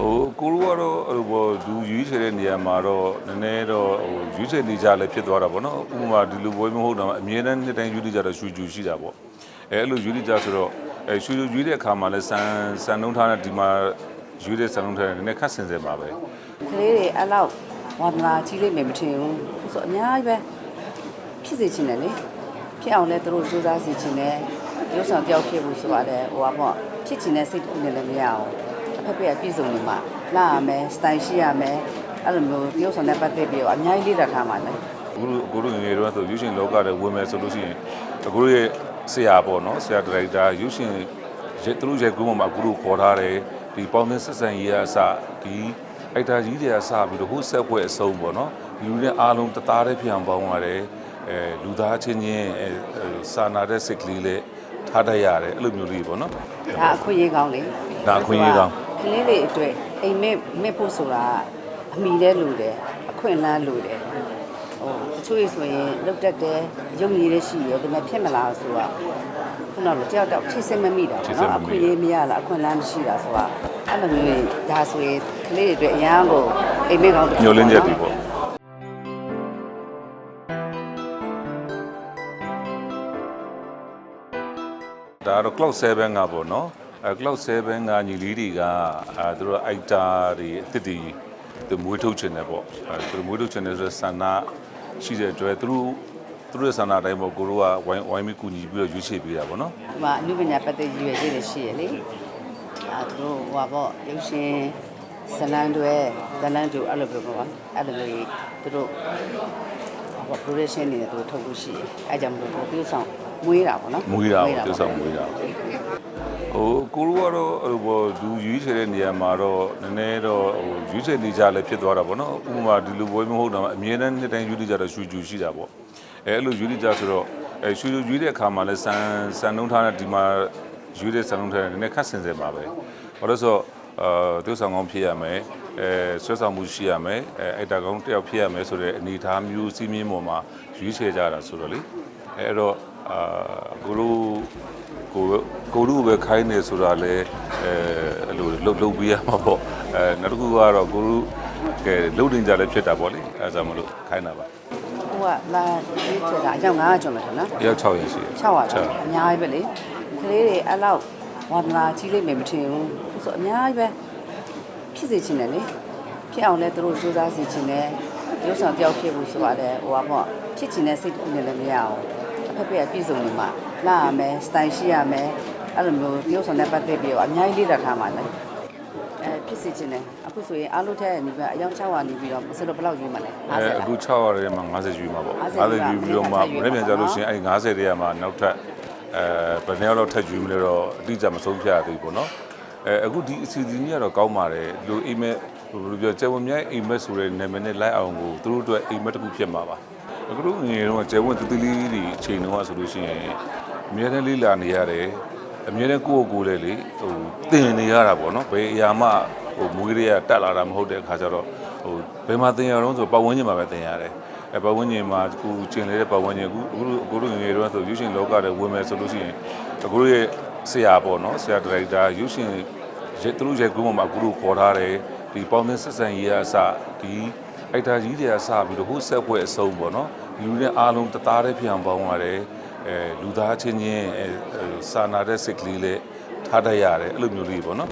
ဟိုကိုလိုကတော့ဟိုဘောသူရွေးချယ်တဲ့နေရာမှာတော့နည်းနည်းတော့ဟိုရွေးချယ်နေကြလည်းဖြစ်သွားတာပေါ့နော်ဥပမာဒီလိုပွဲမဟုတ်တော့အမြဲတမ်းနှစ်တိုင်းရွေးနေကြတော့ရွှေကျူရှိတာပေါ့အဲအဲ့လိုရွေးနေကြဆိုတော့အဲရွှေကျူရွေးတဲ့အခါမှာလည်းစံစံနှုံးထားတဲ့ဒီမှာရွေးတဲ့စံနှုံးထားတဲ့နည်းနည်းခက်ဆင်ဆင်ပါပဲကလေးတွေအဲ့လောက်ဝါသနာကြီးလိမ့်မယ်မထင်ဘူးဆိုတော့အများကြီးပဲဖြစ်စေချင်တယ်လေဖြစ်အောင်လဲသူတို့စူးစမ်းစီချင်တယ်ရုပ်ဆောင်တယောက်ဖြစ်ဖို့ဆိုရတယ်ဟိုပါပေါ့ဖြစ်ချင်တဲ့စိတ်နဲ့လည်းမရအောင်အဖ က်ဖက်ကပြည်စုံနေမှာလာရမယ်စတိုင်ရှိရမယ်အဲ့လိုမျိုးရုပ်ဆောင်တဲ့ပတ်သက်ပြီးတော့အများကြီးလေ့လာထားမှာလေအခုလိုအခုလိုငယ်ငယ်တော့ဆိုရုပ်ရှင်လောကထဲဝင်မယ်ဆိုလို့ရှိရင်အခုတို့ရဲ့ဆရာပေါ့နော်ဆရာဒါရိုက်တာရုပ်ရှင်ရဲ့သူတို့ရဲ့ group မှာအခုတို့ခေါ်ထားတယ်ဒီပေါင်းသင်းဆက်ဆံရေးအစဒီအိုက်တာကြီးတွေကစပြီးတော့ဟိုဆက်ပွဲအဆုံးပေါ့နော်လူတွေအားလုံးတသားတည်းပြန်ပေါင်းရတယ်အဲလူသားချင်းချင်းအဲစာနာတဲ့စိတ်ကလေးလေးထားတတ်ရတယ်အဲ့လိုမျိုးလေးပေါ့နော်ဒါအခွင့်အရေးကောင်းလေဒါအခွင့်အရေးကောင်း ကလေးတွေအတွက်အိမ်မက်မက်ဖို့ဆိုတာအမိတဲ့လူတယ်အခွင့်အလမ်းလူတယ်ဟိုတချို့ရေဆိုရင်လုတ်တက်တယ်ရုပ်ရည်ရရှိရဒါပေမဲ့ဖြစ်မလားဆိုတော့ခုနကတယောက်တော့ထိစက်မမိတာပေါ့နော်အခွင့်အရေးမရလားအခွင့်အလမ်းမရှိတာဆိုတာအဲ့လိုမျိုးဒါဆိုရင်ကလေးတွေအတွက်အရန်ကိုအိမ်မက်ကောင်းတစ်ခုညှို့လင်းချက်တွေပေါ့ဒါကတော့ cloud 7ကပေါ့နော်အဲ cloud 7ကညီလေးတွေကအဲသူတို့ actor တွေအစ်စ်တွေသူမွေးထုတ်ချင်တယ်ပေါ့အဲသူတို့မွေးထုတ်ချင်တယ်ဆိုတော့ဆန္ဒရှိတဲ့အတွက်သူတို့သူတို့ရဲ့ဆန္ဒအတိုင်းပေါ့ကိုတို့ကဝိုင်းဝိုင်းပြီးကူညီပြီးတော့ရွေးချယ်ပေးတာပေါ့နော်ဒီမှာအနုပညာပတ်သက်ရည်ရွယ်ချက်တွေရှိရလေအဲသူတို့ဟိုပါပေါ့ရုပ်ရှင်ဇလန်တွေဇလန်တူအဲ့လိုပြောပါအဲ့လိုမျိုးသူတို့ဟို production တွေသူတို့ထုတ်လို့ရှိရအဲကြောင့်မလို့သူပြုဆောင် မွေးတာပေါ့နော်မွေးတာပေါ့ပေါ့သူဆောင်မွေးတာဟိုကိုလိုကတော့ဟိုဘောသူရွေးချယ်တဲ့နေရာမှာတော့နည်းနည်းတော့ဟိုရွေးချယ်နေကြလည်းဖြစ်သွားတာပေါ့နော်ဥပမာဒီလိုပွဲမဟုတ်တော့အမြဲတမ်းနှစ်တိုင်းရွေးနေကြတော့ရွှေကျူရှိတာပေါ့အဲအဲ့လိုရွေးနေကြဆိုတော့အဲရွှေကျူရွေးတဲ့အခါမှာလည်းစံစံနှုံးထားတဲ့ဒီမှာရွေးတဲ့စံနှုံးထားတဲ့နည်းနည်းခက်ဆင်ဆင်ပါပဲဘာလို့လဲဆိုတော့အာသူဆောင်ကောင်းဖြစ်ရမယ်အဲဆွဲဆောင်မှုရှိရမယ်အဲအိုက်တာကောင်းတစ်ယောက်ဖြစ်ရမယ်ဆိုတဲ့အနေအထားမျိုးစီးမင်းပေါ်မှာရွေးချယ်ကြတာဆိုတော့လေအဲအဲ့တော့ အာကိုလိုကိုကိုလူပဲခိုင်းနေဆိုတာလဲအဲအဲ့လိုလှုပ်လှုပ်ပေးရမှာပေါ့အဲနောက်တစ်ခုကတော့ကိုလူကဲလှုပ်တင်ကြလည်းဖြစ်တာပေါ့လေအဲဒါကြောင့်မလို့ခိုင်းတာပါဟိုကလာဒီချက်ကအကြောင်း900ကျော်မယ်ထင်နော်တယောက်6ရက်ရှိတယ်600ကျော်အများကြီးပဲလေကလေးတွေအဲ့လောက်ဝါသနာကြီးလိမ့်မယ်မထင်ဘူးဆိုတော့အများကြီးပဲဖြစ်စေချင်တယ်လေဖြစ်အောင်လဲသူတို့စူးစမ်းစီချင်တယ်ရုပ်ဆောင်တယောက်ဖြစ်ဖို့ဆိုရတယ်ဟိုပါပေါ့ဖြစ်ချင်တဲ့စိတ်နဲ့လည်းမရအောင်အ ဖက်ဖက်ကပြည်စုံနေမှာလာရမယ်စတိုင်ရှိရမယ်အဲ့လိုမျိုးရုပ်ဆောင်တဲ့ပတ်သက်ပြီးတော့အများကြီးလေ့လာထားမှာလေအဲဖြစ်စေချင်တယ်အခုဆိုရင်အားလုံးထက်နေပြီးအယောင်600နေပြီးတော့မစလို့ဘယ်လောက်ယူမှာလဲအဲ50လားအခု6ရက်ထဲမှာ50ယူမှာပေါ့50 50ယူပြီးတော့မှယူမပါနေ့ပြန်ကြလို့ရှိရင်အဲ50ထဲမှာနောက်ထပ်အဲဘယ်နှစ်ယောက်လောက်ထပ်ယူမလဲတော့အတိအကျမဆုံးဖြတ်ရသေးဘူးပေါ့နော်အဲအခုဒီအစီအစဉ်ကြီးကတော့ကောင်းပါတယ်လူအိမ်မက်ဘယ်လိုပြောကျယ်ဝင်မြိုင်အိမ်မက်ဆိုတဲ့နာမည်နဲ့လိုက်အောင်ကိုသူတို့အတွက်အိမ်မက်တစ်ခုဖြစ်မှာပါ အခုတို့ငယ်ငယ်တုန်းကကျယ်ဝင်တူတူလေးတွေအချိန်တုန်းကဆိုလို့ရှိရင်အများနဲ့လေးလာနေရတယ်အများနဲ့ကိုယ့်ကိုယ်ကိုယ်လည်းလေဟိုတင်နေရတာပေါ့နော်ဘယ်အရာမှဟိုမွေးတွေကတက်လာတာမဟုတ်တဲ့အခါကျတော့ဟိုဘယ်မှာတင်ရအောင်ဆိုပတ်ဝန်းကျင်မှာပဲတင်ရတယ်အဲပတ်ဝန်းကျင်မှာကိုကျင်နေတဲ့ပတ်ဝန်းကျင်အခုအခုအခုတို့ငယ်ငယ်တုန်းကဆိုရုပ်ရှင်လောကထဲဝင်မယ်ဆိုလို့ရှိရင်အခုတို့ရဲ့ဆရာပေါ့နော်ဆရာဒါရိုက်တာရုပ်ရှင်ရဲ့သူတို့ရဲ့ group မှာအခုတို့ခေါ်ထားတယ်ဒီပေါင်းသင်းဆက်ဆံရေးအစဒီ အိုက်တာကြီးတွေကစပြီးတော့ဟိုဆက်ပွဲအဆုံးပေါ့နော်လူတွေအားလုံးတသားတည်းပြန်ပေါင်းရတယ်အဲလူသားချင်းချင်းအဲစာနာတဲ့စိတ်ကလေးလေးထားတတ်ရတယ်အဲ့လိုမျိုးလေးပေါ့နော်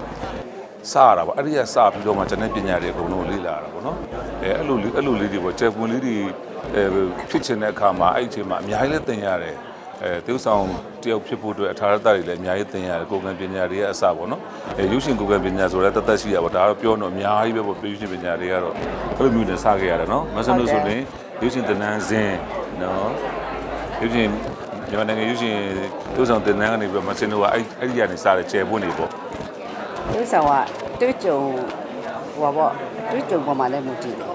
စရတာပေါ့အဲ့ဒီကစပြီးတော့မှကျွန်တဲ့ပညာတွေအကုန်လုံးလေ့လာရတာပေါ့နော်အဲအဲ့လိုလေးအဲ့လိုလေးတွေပေါ့ကျယ်ပွန်လေးတွေအဲဖြစ်ချင်တဲ့အခါမှာအဲ့ဒီအချိန်မှာအများကြီးလည်းသင်ရတယ် အဲသေုပ်ဆောင်တယောက်ဖြစ်ဖို့အတွက်အထာရတတွေလည်းအများကြီးသင်ရတယ်ကိုယ်ကံပညာတွေရဲ့အစပေါ့နော်အဲရုပ်ရှင်ကိုယ်ကံပညာဆိုတဲ့တသက်ရှိရပါဒါတော့ပြောတော့အများကြီးပဲပေါ့ရုပ်ရှင်ပညာတွေကတော့အဲ့လိုမျိုးနဲ့စခဲ့ရတယ်နော်မဆန်လို့ဆိုရင်ရုပ်ရှင်တနန်းစင်နော်ရုပ်ရှင်မြန်မာနိုင်ငံရုပ်ရှင်သေုပ်ဆောင်တင်နန်းကနေပြီးတော့မဆင်တို့ကအဲ့အဲ့ဒီကနေစတဲ့ကျယ်ပွန်နေပေါ့ဒီဆောင်ကတွေ့ကြုံဟိုပါပေါ့တွေ့ကြုံပေါ်မှာလည်းမူတည်တယ်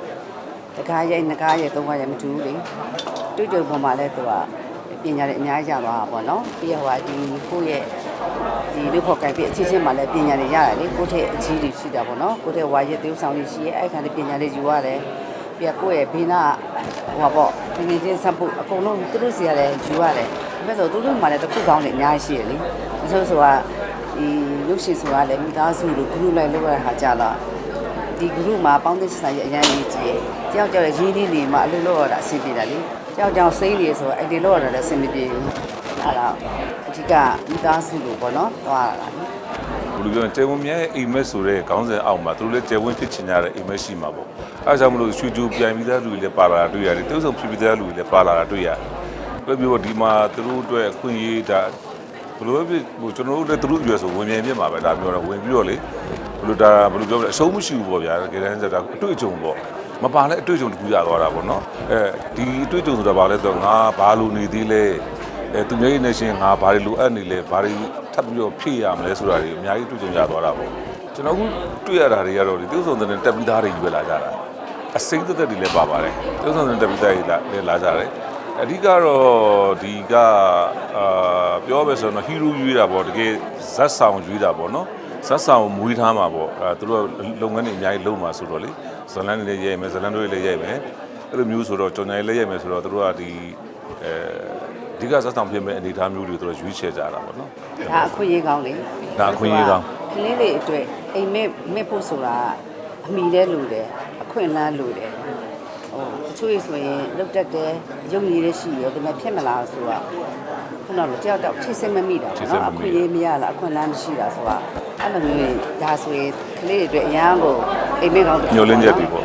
တကားရိုက်ငကားရိုက်သုံးကားရိုက်မတူဘူးလေတွေ့ကြုံပေါ်မှာလည်းသူက ပညာတွေအများကြီးရသွားတာပေါ့နော်ပြီးတော့ဟိုကဒီကိုယ့်ရဲ့ဒီလူဖို့ကြိုက်ပြီးအချင်းချင်းမှလည်းပညာတွေရတယ်လေကိုယ့်ထက်အကြီးတွေရှိတာပေါ့နော်ကိုယ့်ထက်ဝါရက်သေးဆောင်တွေရှိရဲ့အဲ့ခါလေးပညာတွေယူရတယ်ပြီးတော့ကိုယ့်ရဲ့ဘေးနာဟိုပါပေါ့ငငယ်ချင်းဆက်ဖို့အကုန်လုံးသူတို့စီရတယ်ယူရတယ်ဒါပေမဲ့ဆိုသူတို့မှလည်းတစ်ခုကောင်းတယ်အများကြီးရှိတယ်လေဒါဆိုဆိုကဒီရုပ်ရှင်ဆိုတာလည်းမိသားစုလိုဂရုလိုက်လောက်ရတာကြတော့ဒီ group မှာပေါင်းသင်းဆက်ဆံရေးအရင်ရေးကြည့်တယောက်ကြောက်ရင်းနှီးနေမှအလုပ်လုပ်ရတာအဆင်ပြေတာလေ တယောက်ကြောက်စိမ့်နေဆိုတော့အဲ့ဒီလုပ်ရတာလည်းအဆင်မပြေဘူးအဲ့ဒါအဓိကမိသားစုလို့ပေါ့နော်သွားရတာလေဘယ်လိုပြောလဲကျယ်ဝန်းမြဲအိမ်မက်ဆိုတဲ့ခေါင်းစဉ်အောက်မှာသူတို့လည်းကျယ်ဝန်းဖြစ်ချင်ကြတဲ့အိမ်မက်ရှိမှာပေါ့အဲဒါကြောင့်မလို့ရွှေကြိုပြိုင်ပြီးသားလူတွေလည်းပါလာတာတွေ့ရတယ်တုံးဆောင်ဖြစ်ပြီးသားလူတွေလည်းပါလာတာတွေ့ရတယ်ဘယ်လိုပြောဒီမှာသူတို့အတွက်အခွင့်အရေးဒါဘယ်လိုပဲဖြစ်ဟိုကျွန်တော်တို့လည်းသူတို့အရွယ်ဆိုဝင်မြင်ပြမှာပဲဒါပြောတော့ဝင်ပြီးတော့လေဘယ်လိုဒါဘယ်လိုပြောလဲအရှုံးမရှိဘူးပေါ့ဗျာတကယ်တမ်းကျတော့အတွေ့အကြုံပေါ့ မပါလဲအတွေ့အကြုံတခုရသွားတာပေါ့နော်အဲဒီအတွေ့အကြုံဆိုတာဘာလဲဆိုတော့ငါဘာလို့နေသေးလဲအဲသူမျိုးရင်းနေရှင်ငါဘာတွေလိုအပ်နေလဲဘာတွေထပ်ပြီးတော့ဖြည့်ရမလဲဆိုတာတွေအများကြီးတွေ့ကြုံရသွားတာပေါ့ကျွန်တော်အခုတွေ့ရတာတွေကတော့ဒီတုပ်ဆောင်တဲ့တက်ပြီးသားတွေယူလာကြတာအစိမ့်သက်သက်တွေလည်းပါပါတယ်တုပ်ဆောင်တဲ့တက်ပြီးသားတွေလာလည်းလာကြတယ်အဓိကတော့ဒီကအာပြောပဲဆိုတော့ဟီရိုရွေးတာပေါ့တကယ်ဇက်ဆောင်ရွေးတာပေါ့နော်ဇက်ဆောင်မွေးထားမှာပေါ့အဲသူတို့ကလုပ်ငန်းတွေအများကြီးလုပ်မှာဆိုတော့လေ ဇလန်တွေလည်းရိုက်မယ်ဇလန်တွေလည်းရိုက်မယ်အဲ့လိုမျိုးဆိုတော့ကျွန်တော်လည်းရိုက်မယ်ဆိုတော့သူတို့ကဒီအဲအဓိကစဆောင်ဖြစ်မဲ့အနေအထားမျိုးတွေသူတို့ရွေးချယ်ကြတာပေါ့နော်ဒါအခွင့်အရေးကောင်းလေဒါအခွင့်အရေးကောင်းကလေးတွေအတွက်အိမ်မက်မက်ဖို့ဆိုတာအမိတဲ့လူတယ်အခွင့်အလမ်းလူတယ်ဟိုတ ချို့ရေဆိုရင်လုတ်တက်တယ်ရုပ်ရည်လည်းရှိရောဒါပေမဲ့ဖြစ်မလားဆိုတာခုနကတယောက်တော့ထိစိတ်မမိတာပေါ့နော်အခွင့်အရေးမရလားအခွင့်အလမ်းမရှိတာဆိုတာအဲ့လိုမျိုးတွေဒါဆိုရင်ကလေးတွေအတွက်အရန်ကိုအိမ်မက်ကောင်းတစ်ခုညှို့လင်းချက်တွေပေါ့